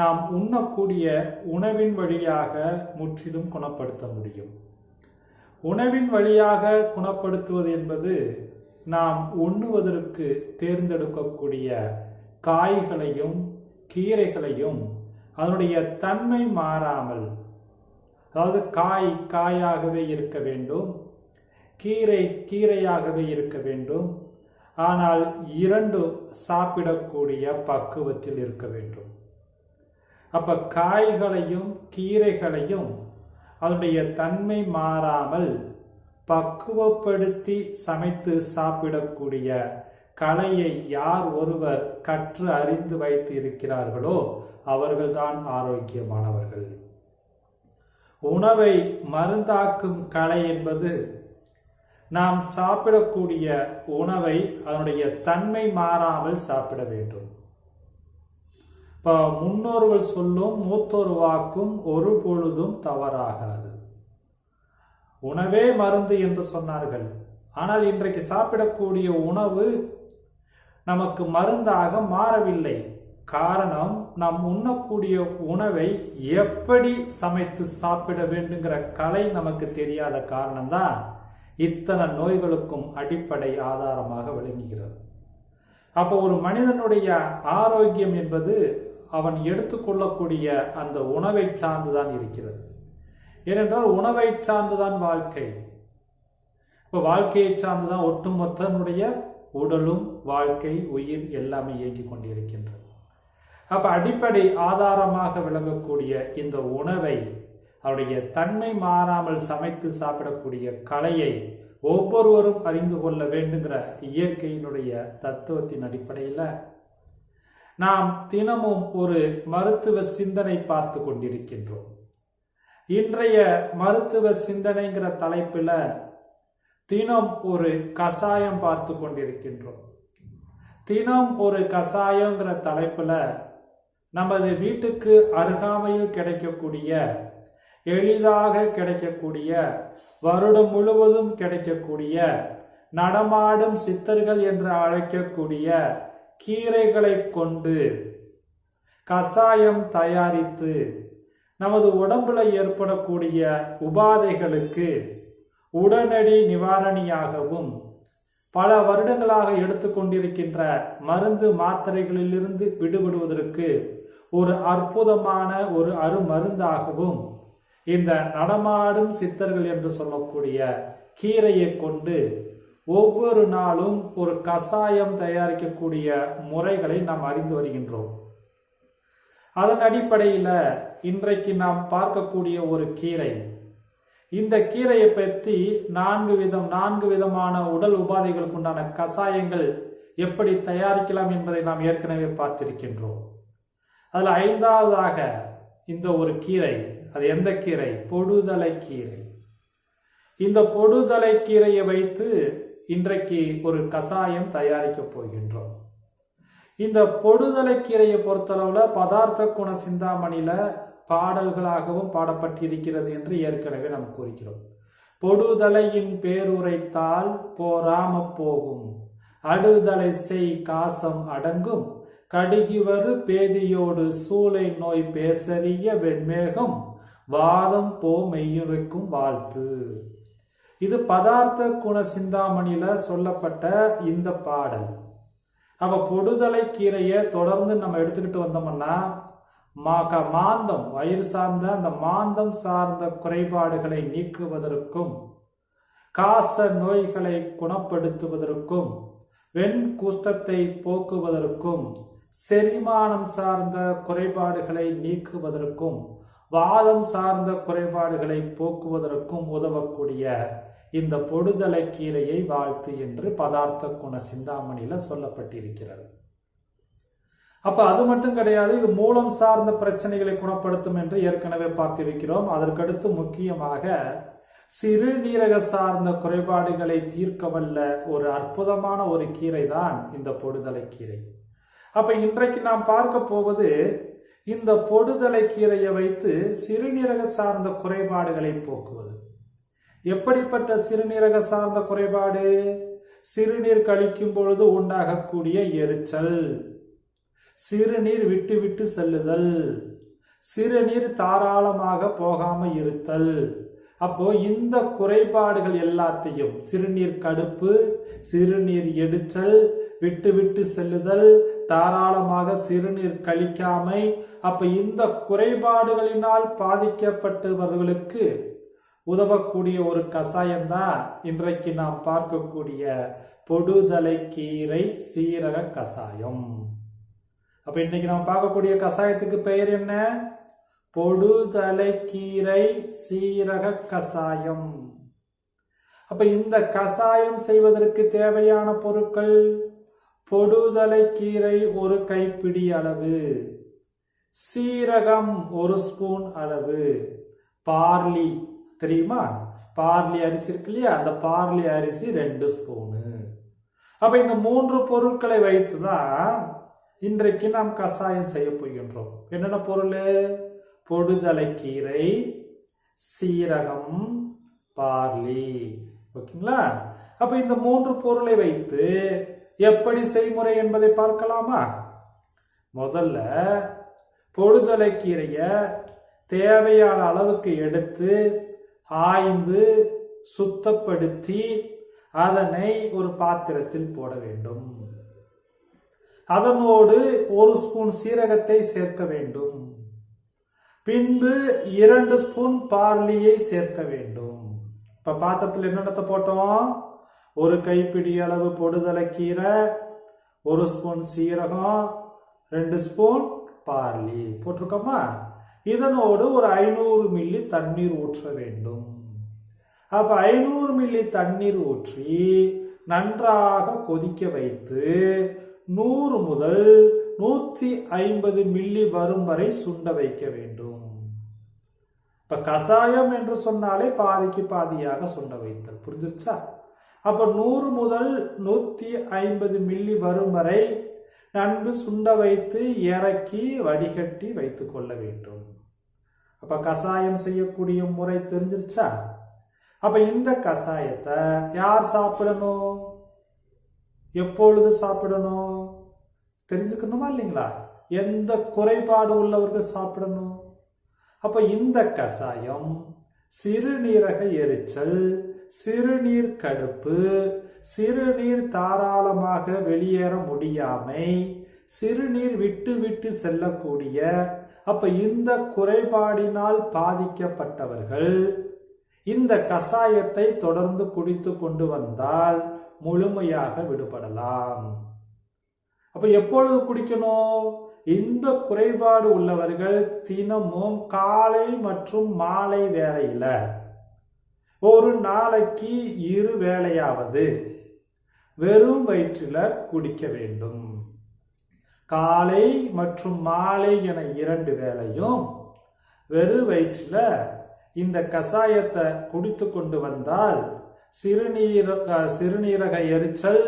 நாம் உண்ணக்கூடிய உணவின் வழியாக முற்றிலும் குணப்படுத்த முடியும். உணவின் வழியாக குணப்படுத்துவது என்பது நாம் உண்ணுவதற்கு தேர்ந்தெடுக்கக்கூடிய காய்களையும் கீரைகளையும் அதனுடைய தன்மை மாறாமல் அதாவது காய் காயாகவே இருக்க வேண்டும் கீரை கீரையாகவே இருக்க வேண்டும் ஆனால் இரண்டும் சாப்பிடக்கூடிய பக்குவத்தில் இருக்க வேண்டும். அப்ப காய்களையும் கீரைகளையும் அதனுடைய தன்மை மாறாமல் பக்குவப்படுத்தி சமைத்து சாப்பிடக்கூடிய கலையை யார் ஒருவர் கற்று அறிந்து வைத்து இருக்கிறார்களோ அவர்கள்தான் ஆரோக்கியமானவர்கள். உணவை மருந்தாக்கும் கலை என்பது நாம் சாப்பிடக்கூடிய உணவை அதனுடைய தன்மை மாறாமல் சாப்பிட வேண்டும். இப்போ முன்னோர்கள் சொல்லும் மூத்தோர் வாக்கும் ஒரு பொழுதும் தவறாகாது. உணவே மருந்து என்று சொன்னார்கள். ஆனால் இன்றைக்கு சாப்பிடக்கூடிய உணவு நமக்கு மருந்தாக மாறவில்லை. காரணம் நாம் உண்ணக்கூடிய உணவை எப்படி சமைத்து சாப்பிட வேண்டுங்கிற கலை நமக்கு தெரியாத காரணம்தான் இத்தனை நோய்களுக்கும் அடிப்படை ஆதாரமாக விளங்குகிறது. அப்போ ஒரு மனிதனுடைய ஆரோக்கியம் என்பது அவன் எடுத்துக்கொள்ளக்கூடிய அந்த உணவை சார்ந்துதான் இருக்கிறது. ஏனென்றால் உணவை சார்ந்துதான் வாழ்க்கை. இப்போ வாழ்க்கையை சார்ந்துதான் ஒட்டுமொத்தனுடைய உடலும் வாழ்க்கை உயிர் எல்லாமே இயங்கிக் கொண்டிருக்கின்றது. அப்ப அடிப்படை ஆதாரமாக விளங்கக்கூடிய இந்த உணவை அவருடைய தன்மை மாறாமல் சமைத்து சாப்பிடக்கூடிய கலையை ஒவ்வொருவரும் அறிந்து கொள்ள வேண்டுங்கிற இயற்கையினுடைய தத்துவத்தின் அடிப்படையில் நாம் தினமும் ஒரு மருத்துவ சிந்தனை பார்த்து கொண்டிருக்கின்றோம். இன்றைய மருத்துவ சிந்தனைங்கிற தலைப்பில் தினம் ஒரு கசாயம் பார்த்து கொண்டிருக்கின்றோம். தினம் ஒரு கசாயங்கிற தலைப்பில் நமது வீட்டுக்கு அருகாமையில் கிடைக்கக்கூடிய எளிதாக கிடைக்கக்கூடிய வருடம் முழுவதும் கிடைக்கக்கூடிய நடமாடும் சித்தர்கள் என்று அழைக்கக்கூடிய கீரைகளை கொண்டு கசாயம் தயாரித்து நமது உடம்புல ஏற்படக்கூடிய உபாதைகளுக்கு உடனடி நிவாரணியாகவும் பல வருடங்களாக எடுத்துக்கொண்டிருக்கின்ற மருந்து மாத்திரைகளிலிருந்து விடுபடுவதற்கு ஒரு அற்புதமான ஒரு அருமருந்தாகவும் இந்த நடமாடும் சித்தர்கள் என்று சொல்லக்கூடிய கீரையை கொண்டு ஒவ்வொரு நாளும் ஒரு கசாயம் தயாரிக்கக்கூடிய முறைகளை நாம் அறிந்து வருகின்றோம். அதன் அடிப்படையில் இன்றைக்கு நாம் பார்க்கக்கூடிய ஒரு கீரை. இந்த கீரையை பற்றி நான்கு விதம் நான்கு விதமான உடல் உபாதைகளுக்கு உண்டான கசாயங்கள் எப்படி தயாரிக்கலாம் என்பதை நாம் ஏற்கனவே பார்த்திருக்கின்றோம். அதில் ஐந்தாவதாக இந்த ஒரு கீரை. அது எந்த கீரை? பொடுதலை கீரை. இந்த பொடுதலை கீரையை வைத்து இன்றைக்கு ஒரு கசாயம் தயாரிக்க போகின்றோம். இந்த பொடுதலை கீரையை பொறுத்தளவில் பதார்த்த குண சிந்தாமணியில பாடல்களாகவும் பாடப்பட்டிருக்கிறது என்று ஏற்கனவே நாம் கூறுகிறோம். பொடுதலையின் பேருரைத்தால் போராம போகும். அடுதலை செய் காசம் அடங்கும். கடுகிவரு பேதியோடு சூளை நோய் பேசறிய வெண்மேகம். வாதம் போ மெய்யுரைக்கும் வாழ்த்து. இது பதார்த்த குண சிந்தாமணியில சொல்லப்பட்ட இந்த பாடல். அப்ப பொடுதலை கீரையை தொடர்ந்து நம்ம எடுத்துக்கிட்டு வந்தோம்னா மாந்தம் வயிறு சார்ந்த அந்த மாந்தம் சார்ந்த குறைபாடுகளை நீக்குவதற்கும் காச நோய்களை குணப்படுத்துவதற்கும் வெண் குஷ்டத்தை போக்குவதற்கும் செரிமானம் சார்ந்த குறைபாடுகளை நீக்குவதற்கும் வாதம் சார்ந்த குறைபாடுகளை போக்குவதற்கும் உதவக்கூடிய இந்த பொடுதலை கீரையை வாழ்த்து என்று பதார்த்த குண சிந்தாமணியில சொல்லப்பட்டிருக்கிறது. அப்ப அது மட்டும் கிடையாது இது மூலம் சார்ந்த பிரச்சனைகளை குணப்படுத்தும் என்று ஏற்கனவே பார்த்திருக்கிறோம். அதற்கடுத்து முக்கியமாக சிறுநீரக சார்ந்த குறைபாடுகளை தீர்க்க வல்ல ஒரு அற்புதமான ஒரு கீரை தான் இந்த பொடுதலை கீரை அப்ப இன்றைக்கு நாம் பார்க்க போவது இந்த பொடுதலை கீரையை வைத்து சிறுநீரக சார்ந்த குறைபாடுகளை போக்குவது. எப்படிப்பட்ட சிறுநீரக சார்ந்த குறைபாடு? சிறுநீர் கழிக்கும் பொழுது உண்டாகக்கூடிய எரிச்சல். சிறுநீர் விட்டு விட்டு செல்லுதல். சிறுநீர் தாராளமாக போகாம இருத்தல். அப்போ இந்த குறைபாடுகள் எல்லாத்தையும் சிறுநீர் கடுப்பு சிறுநீர் எடுத்தல் விட்டு விட்டு செல்லுதல் தாராளமாக சிறுநீர் கழிக்காமை அப்ப இந்த குறைபாடுகளினால் பாதிக்கப்பட்டவர்களுக்கு உதவக்கூடிய ஒரு கஷாயம் தான் இன்றைக்கு நாம் பார்க்கக்கூடிய பொடுதலை கீரை சீரக கஷாயம் அப்ப இன்னைக்கு நாம் பார்க்கக்கூடிய கஷாயத்துக்கு பெயர் என்ன? பொடுதலை கீரை சீரக கஷாயம் அப்ப இந்த கஷாயம் செய்வதற்கு தேவையான பொருட்கள்? பொடுதலை கீரை ஒரு கைப்பிடி அளவு சீரகம் ஒரு ஸ்பூன் அளவு பார்லி தெரியுமா? பார்லி அரிசி இருக்கு இல்லையா அந்த பார்லி அரிசி ரெண்டு ஸ்பூனு அப்ப இந்த மூன்று பொருட்களை வைத்துதான் இன்றைக்கு நாம் கஷாயம் செய்ய போகின்றோம். என்னென்ன பொருள்? பொடுதலைக்கீரை சீரகம் பார்லி. ஓகேங்களா? அப்ப இந்த மூன்று பொருளை வைத்து எப்படி செய்முறை என்பதை பார்க்கலாமா? முதல்ல பொடுதலைக்கீரைய தேவையான அளவுக்கு எடுத்து ஆய்ந்து சுத்தப்படுத்தி அதனை ஒரு பாத்திரத்தில் போட வேண்டும். அதனோடு ஒரு ஸ்பூன் சீரகத்தை சேர்க்க வேண்டும். பின்பு இரண்டு ஸ்பூன் பார்லியை சேர்க்க வேண்டும். இப்ப பாத்திரத்தில் என்னென்னத்தை போட்டோம்? ஒரு கைப்பிடி அளவு பொடுதலை கீரை ஒரு ஸ்பூன் சீரகம் ரெண்டு ஸ்பூன் பார்லி. போட்டிருக்கோமா? இதனோடு ஒரு ஐநூறு மில்லி தண்ணீர் ஊற்ற வேண்டும். அப்ப ஐநூறு மில்லி தண்ணீர் ஊற்றி நன்றாக கொதிக்க வைத்து நூறு முதல் நூத்தி ஐம்பது மில்லி வரும் வரை சுண்ட வைக்க வேண்டும். இப்ப கஷாயம் என்று சொன்னாலே பாதிக்கு பாதியாக சுண்ட வைத்தல். புரிஞ்சிருச்சா? அப்ப நூறு முதல் நூத்தி ஐம்பது மில்லி வரும் வரை நன்கு சுண்ட வைத்து இறக்கி வடிகட்டி வைத்து கொள்ள வேண்டும். அப்ப கஷாயம் செய்யக்கூடிய முறை தெரிஞ்சிருச்சா? அப்ப இந்த கஷாயத்தை யார் சாப்பிடணும்? எப்பொழுது சாப்பிடணும்? தெரிஞ்சுக்கணுமா இல்லைங்களா? எந்த குறைபாடு உள்ளவர்கள் சாப்பிடணும்? அப்ப இந்த கஷாயம் சிறுநீரக எரிச்சல் சிறுநீர் கடுப்பு சிறுநீர் தாராளமாக வெளியேற முடியாமை சிறுநீர் விட்டு விட்டு செல்லக்கூடிய அப்ப இந்த குறைபாடினால் பாதிக்கப்பட்டவர்கள் இந்த கஷாயத்தை தொடர்ந்து குடித்து கொண்டு வந்தால் முழுமையாக விடுபடலாம். அப்ப எப்பொழுது குடிக்கணும்? இந்த குறைபாடு உள்ளவர்கள் தினமும் காலை மற்றும் மாலை வேலையில ஒரு நாளைக்கு இரு வேளையாவது வெறும் வயிற்றில் குடிக்க வேண்டும். காலை மற்றும் மாலை என இரண்டு வேளையும் வெறும் வயிற்றில் இந்த கஷாயத்தை குடித்து கொண்டு வந்தால் சிறுநீர சிறுநீரக எரிச்சல்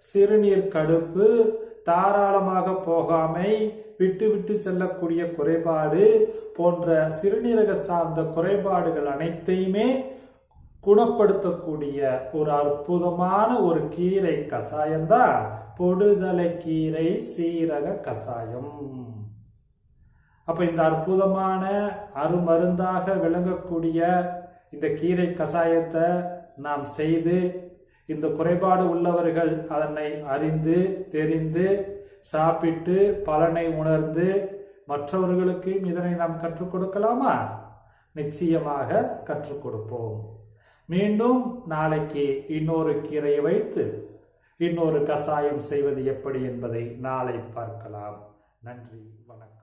சிறுநீர் கடுப்பு தாராளமாக போகாமை விட்டு விட்டு செல்லக்கூடிய குறைபாடு போன்ற சிறுநீரக சார்ந்த குறைபாடுகள் அனைத்தையுமே குணப்படுத்தக்கூடிய ஒரு அற்புதமான ஒரு கீரை கஷாயம்தான் பொடுதலை கீரை சீரக கஷாயம் அப்ப இந்த அற்புதமான அருமருந்தாக விளங்கக்கூடிய இந்த கீரை கஷாயத்தை நாம் செய்து இந்த குறைபாடு உள்ளவர்கள் அதனை அறிந்து தெரிந்து சாப்பிட்டு பலனை உணர்ந்து மற்றவர்களுக்கும் இதனை நாம் கற்றுக் கொடுக்கலாமா? நிச்சயமாக கற்றுக் கொடுப்போம். மீண்டும் நாளைக்கு இன்னொரு கீரையை வைத்து இன்னொரு கஷாயம் செய்வது எப்படி என்பதை நாளை பார்க்கலாம். நன்றி வணக்கம்.